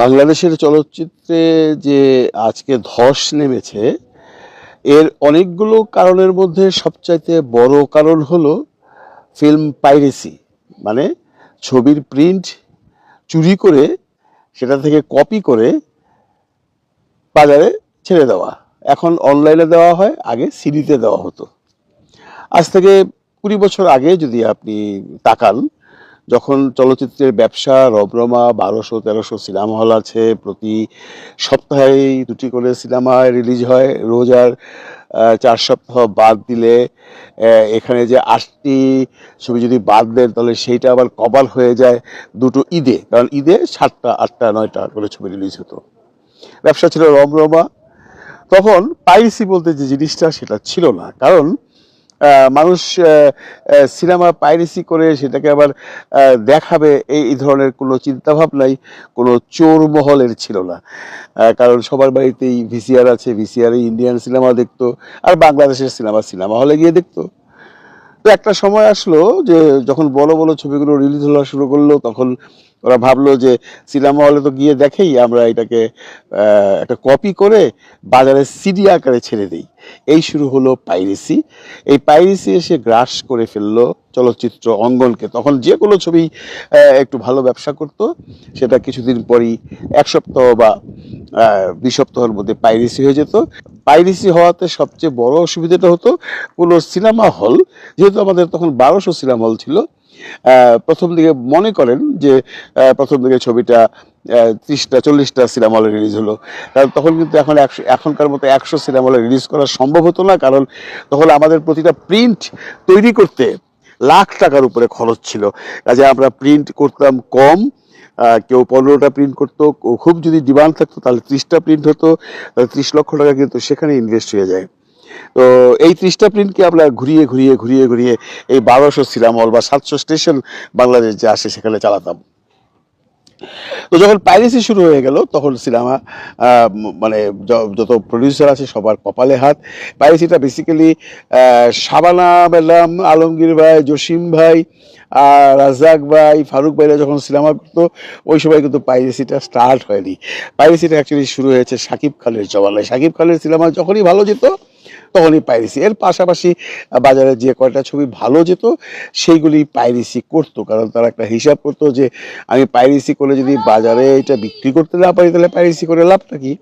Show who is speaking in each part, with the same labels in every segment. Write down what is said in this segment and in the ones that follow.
Speaker 1: বাংলাদেশের চলচ্চিত্রে যে আজকে ধস নেমেছে, এর অনেকগুলো কারণের মধ্যে সবচাইতে বড় কারণ হলো ফিল্ম পাইরেসি। মানে ছবির প্রিন্ট চুরি করে সেটা থেকে কপি করে বাজারে ছেড়ে দেওয়া। এখন অনলাইনে দেওয়া হয়, আগে সিডিতে দেওয়া হতো। আজ থেকে কুড়ি বছর আগে যদি আপনি তাকান যখন চলচ্চিত্রের ব্যবসা রবরমা বারোশো তেরোশো সিনেমা হল আছে প্রতি সপ্তাহে দুটি করে সিনেমা রিলিজ হয়। রোজার আহ, চার সপ্তাহ বাদ দিলে এখানে যে আটটি ছবি যদি বাদ দেন তাহলে সেইটা আবার কভার হয়ে যায় দুটো ঈদে। কারণ ঈদে সাতটা আটটা নয়টা করে ছবি রিলিজ হতো। ব্যবসা ছিল রমরমা তখন পাইরেসি বলতে যে জিনিসটা সেটা ছিল না। কারণ মানুষ সিনেমা পাইরেসি করে সেটাকে আবার দেখাবে, এই ধরনের কোনো চিন্তাভাবনাই কোনো চোর মহলের ছিল না। কারণ সবার বাড়িতেই ভিসিআর আছে, ভিসিআর ইন্ডিয়ান সিনেমা দেখতো, আর বাংলাদেশের সিনেমা সিনেমা হলে গিয়ে দেখতো। তো একটা সময় আসলো যে যখন বড় বড় ছবিগুলো রিলিজ হওয়া শুরু করল, তখন ওরা ভাবলো যে সিনেমা হলে তো গিয়ে দেখেই আমরা এটাকে একটা কপি করে বাজারে সিডি আকারে ছেড়ে দিই। এই শুরু হলো পাইরেসি। এই পাইরেসি এসে গ্রাস করে ফেলল চলচ্চিত্র অঙ্গনকে। তখন যে কোনো ছবি একটু ভালো ব্যবসা করত। সেটা কিছুদিন পরই এক সপ্তাহ বা দুই সপ্তাহের মধ্যে পাইরেসি হয়ে যেত। পাইরেসি হওয়াতে সবচেয়ে বড় অসুবিধাটা হতো, কোনো সিনেমা হল, যেহেতু আমাদের তখন বারোশো সিনেমা হল ছিল প্রথম দিকে মনে করেন যে প্রথম দিকে ছবিটা ত্রিশটা, চল্লিশটা সিনেমা হলে রিলিজ হলো। তখন কিন্তু এখন একশো, এখনকার মতো একশো সিনেমা হলে রিলিজ করা সম্ভব হতো না, কারণ তখন আমাদের প্রতিটা প্রিন্ট তৈরি করতে লাখ টাকার উপরে খরচ ছিল। কাজে আমরা প্রিন্ট করতাম কম কেউ পনেরোটা প্রিন্ট করতো খুব যদি ডিমান্ড থাকতো, তাহলে ত্রিশটা প্রিন্ট হতো, তাহলে ত্রিশ লক্ষ টাকা কিন্তু সেখানে ইনভেস্ট হয়ে যায়। তো এই ত্রিশটা প্রিন্টকে আমরা ঘুরিয়ে ঘুরিয়ে ঘুরিয়ে ঘুরিয়ে এই বারোশো সিনেমা হল বা সাতশো স্টেশন বাংলাদেশ যে আসে সেখানে চালাতাম। তো যখন পাইরেসি শুরু হয়ে গেল, তখন সিনেমা মানে যত প্রডিউসার আছে সবার কপালে হাত। পাইরেসিটা বেসিক্যালি শাবানা ম্যাডাম আলমগীর ভাই, জসিম ভাই আর রাজাক ভাই, ফারুক ভাইরা যখন সিনেমা করতো ওই সময় কিন্তু পাইরেসিটা স্টার্ট হয়নি। পাইরেসিটা অ্যাকচুয়ালি শুরু হয়েছে সাকিব খানের জমানায়। সাকিব খানের সিনেমা যখনই ভালো যেত তখনই পাইরেসি। এর পাশাপাশি বাজারে যে কয়টা ছবি ভালো যেত, সেইগুলি পাইরেসি করতো। কারণ তারা একটা হিসাব করতো যে, আমি পাইরেসি করে যদি বাজারে এটা বিক্রি করতে না পারি, তাহলে পাইরেসি করে লাভটা কি?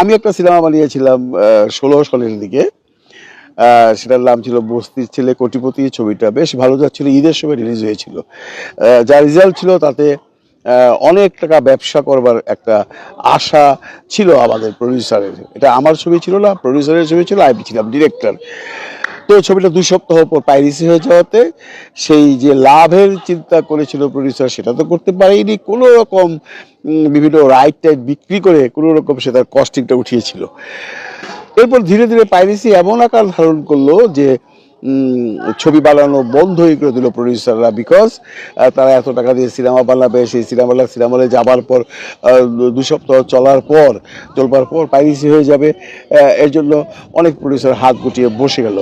Speaker 1: আমি একটা সিনেমা বানিয়েছিলাম ষোলো সালের দিকে। সেটার নাম ছিল বস্তির ছেলে কোটিপতি। ছবিটা বেশ ভালো যাচ্ছিল, ঈদের সময় রিলিজ হয়েছিল। যা রেজাল্ট ছিল তাতে অনেক টাকা ব্যবসা করবার একটা আশা ছিল আমাদের প্রডিউসারের এটা আমার ছবি ছিল না প্রডিউসারের ছবি ছিল, আমি ছিলাম ডিরেক্টর তো ছবিটা দুই সপ্তাহ পর পাইরেসি হয়ে যাওয়াতে সেই যে লাভের চিন্তা করেছিল প্রডিউসার সেটা তো করতে পারেনি কোনো রকম বিভিন্ন রাইট টাইট বিক্রি করে কোনো রকম সে তার কস্টিংটা উঠিয়েছিল। এরপর ধীরে ধীরে পাইরেসি এমন আকার ধারণ করল যে ছবি বানানো বন্ধ হয়ে করে দিল প্রডিউসাররা বিকজ তারা এত টাকা দিয়ে সিনেমা বানাবে, সেই সিনেমা সিনেমা হলে যাবার পর দু সপ্তাহ চলার পর, চলবার পর পাইরেসি হয়ে যাবে। এর জন্য অনেক প্রডিউসার হাত গুটিয়ে বসে গেল।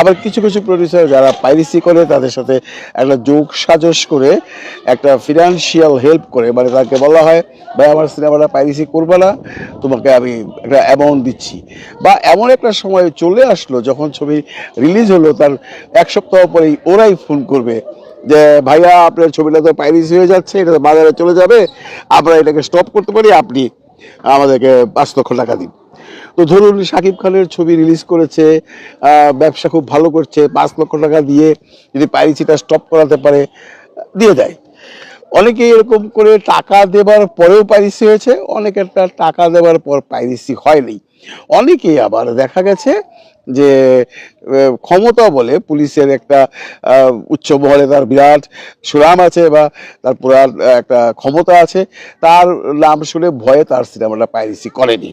Speaker 1: আবার কিছু কিছু প্রডিউসার যারা পাইরেসি করে, তাদের সাথে একটা যোগ সাজস করে, একটা ফিনান্সিয়াল হেল্প করে। মানে তাকে বলা হয়, ভাই, আমার সিনেমাটা পাইরেসি করবে না, তোমাকে আমি একটা অ্যামাউন্ট দিচ্ছি। বা এমন একটা সময় চলে আসলো, যখন ছবি রিলিজ হলো, তার এক সপ্তাহ পরেই ওরাই ফোন করবে যে, ভাইয়া, আপনার ছবিটা তো পাইরেসি হয়ে যাচ্ছে, এটা তো বাজারে চলে যাবে, আমরা এটাকে স্টপ করতে পারি, আপনি আমাদেরকে পাঁচ লক্ষ টাকা দিন। তো ধরুন সাকিব খানের ছবি রিলিজ করেছে ব্যবসা খুব ভালো করছে, পাঁচ লক্ষ টাকা দিয়ে যদি পাইরেসিটা স্টপ করাতে পারে, দিয়ে দেয়। অনেকে এরকম করে টাকা দেবার পরেও পাইরেসি হয়েছে অনেকের তার টাকা দেওয়ার পর পাইরেসি হয়নি। অনেকেই আবার দেখা গেছে যে ক্ষমতা বলে পুলিশের একটা উচ্চ মহলে তার বিরাট সুনাম আছে বা তার পুরান একটা ক্ষমতা আছে, তার নাম শুনে ভয়ে তার সিনেমাটা পাইরেসি করেনি।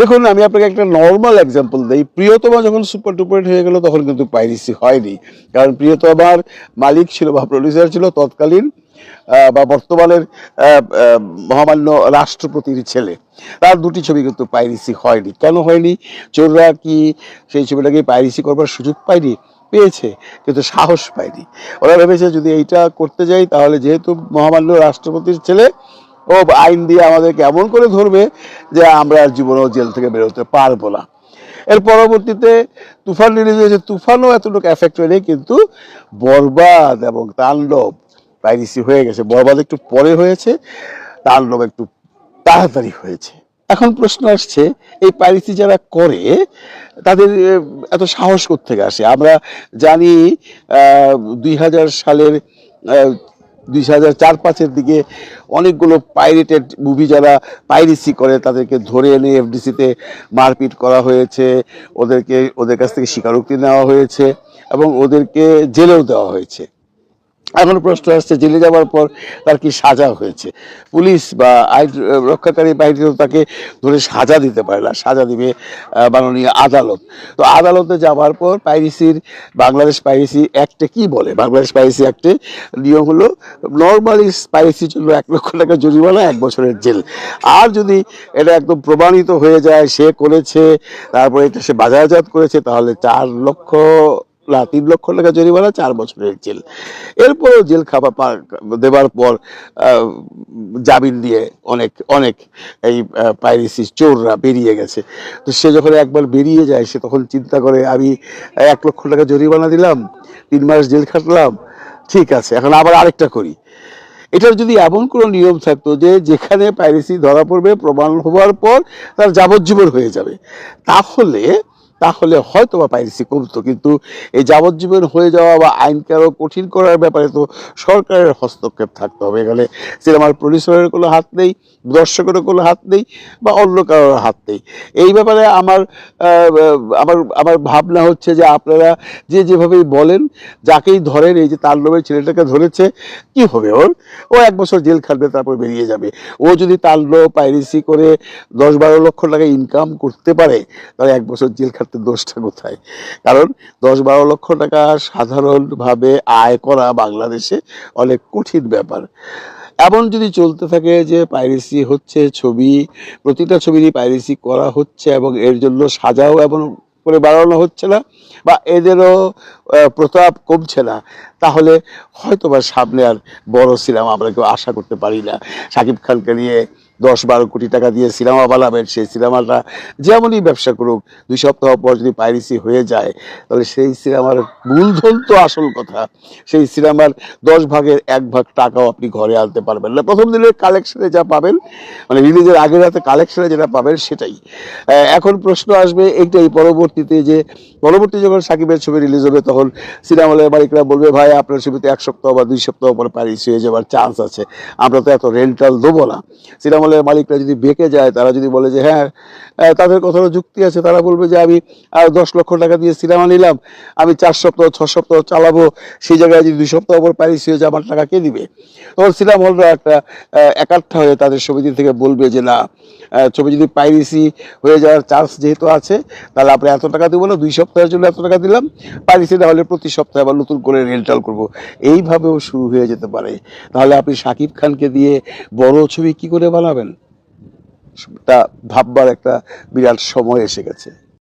Speaker 1: দেখুন, আমি আপনাকে একটা নর্মাল এক্সাম্পল দিই। প্রিয়তমা যখন সুপার ডুপার হয়ে গেল, তখন কিন্তু পাইরেসি হয়নি। কারণ প্রিয়তমার মালিক ছিল বা প্রডিউসার ছিল তৎকালীন বা বর্তমানের মহামান্য রাষ্ট্রপতির ছেলে। তার দুটি ছবি কিন্তু পাইরেসি হয়নি। কেন হয়নি? চোররা কি সেই ছবিটাকে পাইরেসি করবার সুযোগ পায়নি? পেয়েছে, কিন্তু সাহস পায়নি। ওরা ভেবেছে যদি এইটা করতে যাই, তাহলে যেহেতু মহামান্য রাষ্ট্রপতির ছেলে, ও আইন দিয়ে আমাদেরকে এমন করে ধরবে যে আমরা আর জীবনেও জেল থেকে বেরোতে পারব না। এর পরবর্তীতে তুফান রিলিজ হয়েছে। তুফানও এতটুকু এফেক্ট হয়নি, কিন্তু বরবাদ এবং তাণ্ডব পাইরিসি হয়ে গেছে, বরবাদ একটু পরে হয়েছে তাণ্ডব একটু তাড়াতাড়ি হয়েছে। এখন প্রশ্ন আসছে, এই পাইরিসি যারা করে, তাদের এত সাহস থেকে আসে? আমরা জানি দুই হাজার সালের দুই হাজার চার পাঁচের দিকে অনেকগুলো পাইরেটেড মুভি যারা পাইরেসি করে, তাদেরকে ধরে এনে এফডিসিতে মারপিট করা হয়েছে, ওদেরকে, ওদের কাছ থেকে স্বীকারোক্তি নেওয়া হয়েছে, এবং ওদেরকে জেলেও দেওয়া হয়েছে। এখন প্রশ্ন আসছে, জেলে যাওয়ার পর তার কি সাজা হয়েছে? পুলিশ বা আইন রক্ষাকারী বাহিনী তাকে ধরে সাজা দিতে পারে না, সাজা দিবে মাননীয় আদালত। তো আদালতে যাওয়ার পর পাইরিসির, বাংলাদেশ পাইরিসি অ্যাক্টে কি বলে? বাংলাদেশ পাইরিসি অ্যাক্টে নিয়ম হলো নর্মালি পাইরিসির জন্য এক লক্ষ টাকা জরিমানা, এক বছরের জেল। আর যদি এটা একদম প্রমাণিত হয়ে যায়, সে করেছে, তারপরে এটা সে বাজারজাত করেছে, তাহলে চার লক্ষ না, তিন লক্ষ টাকা জরিমানা, চার বছরের জেল। এরপরও জেল খাবার পা- দেবার পর জামিন দিয়ে অনেক অনেক এই পাইরেসি চোররা বেরিয়ে গেছে। তো সে যখন একবার বেরিয়ে যায়, সে তখন চিন্তা করে, আমি এক লক্ষ টাকা জরিমানা দিলাম, তিন মাস জেল খাটলাম, ঠিক আছে, এখন আবার আরেকটা করি। এটার যদি এমন কোনো নিয়ম থাকতো যে, যেখানে পাইরেসি ধরা পড়বে, প্রমাণ হওয়ার পর তার যাবজ্জীবন হয়ে যাবে, তাহলে তাহলে হয়তো বা পাইরেসি কমতো, কিন্তু এই যাবজ্জীবন হয়ে যাওয়া বা আইনকে আরও কঠিন করার ব্যাপারে তো সরকারের হস্তক্ষেপ থাকতে হবে। এখানে সিনেমার প্রডিউসারের কোনো হাত নেই, দর্শকেরও কোনো হাত নেই বা অন্য কারোর হাত নেই। এই ব্যাপারে আমার আমার আমার ভাবনা হচ্ছে যে আপনারা যে যেভাবেই বলেন, যাকেই ধরেন, এই যে তাণ্ডবের ছেলেটাকে ধরেছে, কি হবে ওর? ও এক বছর জেল খাটবে, তারপর বেরিয়ে যাবে। ও যদি তাণ্ডব পাইরেসি করে দশ বারো লক্ষ টাকা ইনকাম করতে পারে, তাহলে এক বছর জেল খাটতে দোষটা কোথায়? কারণ দশ বারো লক্ষ টাকা সাধারণভাবে আয় করা বাংলাদেশে অনেক কঠিন ব্যাপার। এমন যদি চলতে থাকে যে পাইরেসি হচ্ছে, ছবি, প্রতিটা ছবিরই পাইরেসি করা হচ্ছে এবং এর জন্য সাজাও এমন করে বাড়ানো হচ্ছে না বা এদেরও প্রতাপ কমছে না, তাহলে হয়তো বা সামনে আর বড় সিনেমা আমরা কেউ আশা করতে পারি না। শাকিব খানকে নিয়ে দশ বারো কোটি টাকা দিয়ে সিনেমা বানাবেন, সেই সিনেমাটা যেমনই ব্যবসা করুক, দুই সপ্তাহ পর যদি পাইরেসি হয়ে যায়, তাহলে সেই সিনেমার মূলধন তো আসল কথা। সেই সিনেমার দশ ভাগের এক ভাগ টাকাও আপনি ঘরে আনতে পারবেন না। প্রথম দিনের কালেকশনে যা পাবেন মানে রিলিজের আগের রাতে কালেকশনে যেটা পাবেন সেটাই। এখন প্রশ্ন আসবে এইটাই পরবর্তীতে যে, পরবর্তী যখন সাকিবের ছবি রিলিজ হবে, তখন সিনেমা হলের মালিকরা বলবে, ভাই, আপনার ছবিতে এক সপ্তাহ বা দুই সপ্তাহ পরে পারিস হয়ে যাওয়ার চান্স আছে। আমরা তো এত রেন্টাল দেবো না। সিনেমা হলের মালিকরা যদি বেঁকে যায়, তারা যদি বলে যে হ্যাঁ তাদের কথারও যুক্তি আছে, তারা বলবে যে আমি দশ লক্ষ টাকা দিয়ে সিনেমা নিলাম, আমি চার সপ্তাহ, ছ সপ্তাহ চালাবো, সেই জায়গায় যদি দুই সপ্তাহ পর হয়ে যায় আমার টাকা কে দিবে? তখন সিনেমা হলরা একটা একাট্টা হয়ে তাদের সমিতি থেকে বলবে যে না ছবি যদি পাইরেসি হয়ে যাওয়ার চান্স যেহেতু আছে, তাহলে আপনি এত টাকা দেবো না, দুই সপ্তাহের জন্য এত টাকা দিলাম, পাইরেসি না হলে প্রতি সপ্তাহে আবার নতুন করে রেন্টাল করব। এইভাবেও শুরু হয়ে যেতে পারে। তাহলে আপনি শাকিব খানকে দিয়ে বড় ছবি কি করে বানাবেন? তা ভাববার একটা বিরাট সময় এসে গেছে।